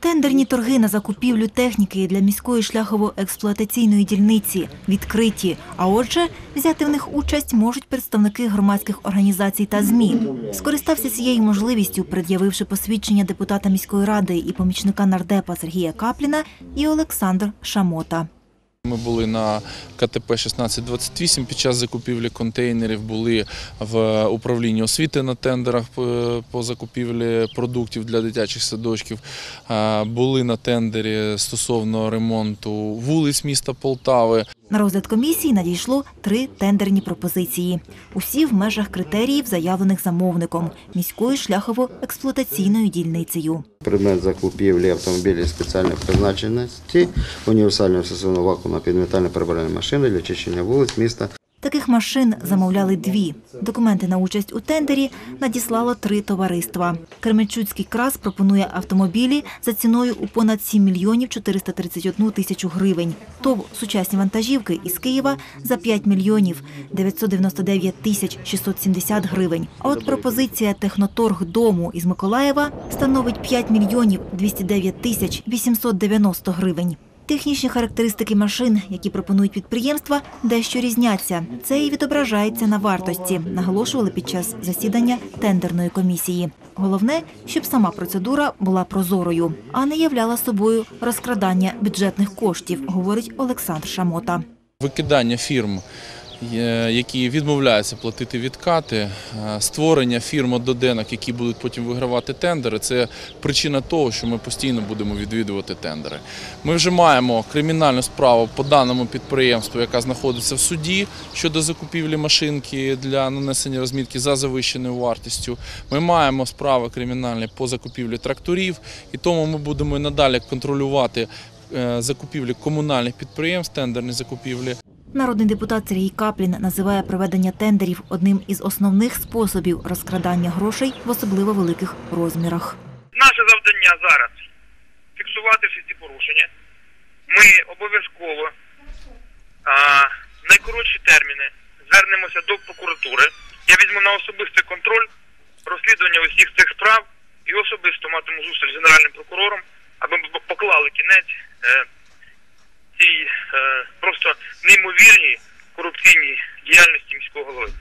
Тендерні торги на закупівлю техніки для міської шляхово-експлуатаційної дільниці відкриті. А отже, взяти в них участь можуть представники громадських організацій та ЗМІ. Скористався цією можливістю, пред'явивши посвідчення депутата міської ради і помічника нардепа Сергія Капліна і Олександр Шамота. Ми були на КТП 1628 під час закупівлі контейнерів, були в управлінні освіти на тендерах по- по закупівлі продуктів для дитячих садочків, е, були на тендері стосовно ремонту вулиць міста Полтави. На розгляд комісії надійшло три тендерні пропозиції. Усі в межах критеріїв, заявлених замовником міською шляхово-експлуатаційною дільницею. Предмет закупівлі автомобілів спеціальної призначеності, універсального стосовно вакуумна підметальна прибиральна машини для чищення вулиць міста. Таких машин замовляли дві. Документи на участь у тендері надіслало три товариства. Кременчуцький крас пропонує автомобілі за ціною у понад 7 мільйонів 431 тисячу гривень. ТОВ «Сучасні вантажівки» із Києва за 5 мільйонів 999 тисяч 670 гривень. А от пропозиція «Техноторг дому» із Миколаєва становить 5 мільйонів 209 тисяч 890 гривень. Технічні характеристики машин, які пропонують підприємства, дещо різняться. Це і відображається на вартості, наголошували під час засідання тендерної комісії. Головне, щоб сама процедура була прозорою, а не являла собою розкрадання бюджетних коштів, говорить Олександр Шамота. Викидання фірм, які відмовляються платити відкати, е, створення фірм одноденок, які будуть потім вигравати тендери, це причина того, що ми постійно будемо відвідувати тендери. Ми вже маємо кримінальну справу по даному підприємству, яка знаходиться в суді щодо закупівлі машинки для нанесення розмітки за завищеною вартістю. Ми маємо справи кримінальні по закупівлі тракторів, і тому ми будемо і надалі контролювати е, закупівлі комунальних підприємств, тендерні закупівлі. Народний депутат Сергій Каплін називає проведення тендерів одним із основних способів розкрадання грошей в особливо великих розмірах. Наше завдання зараз фіксувати всі ці порушення. Ми обов'язково найкоротші терміни звернемося до прокуратури. Я візьму на особистий контроль розслідування усіх цих справ і особисто матиму зустріч з генеральним прокурором, аби ми поклали кінець неймовірній корупційній діяльності міського голови.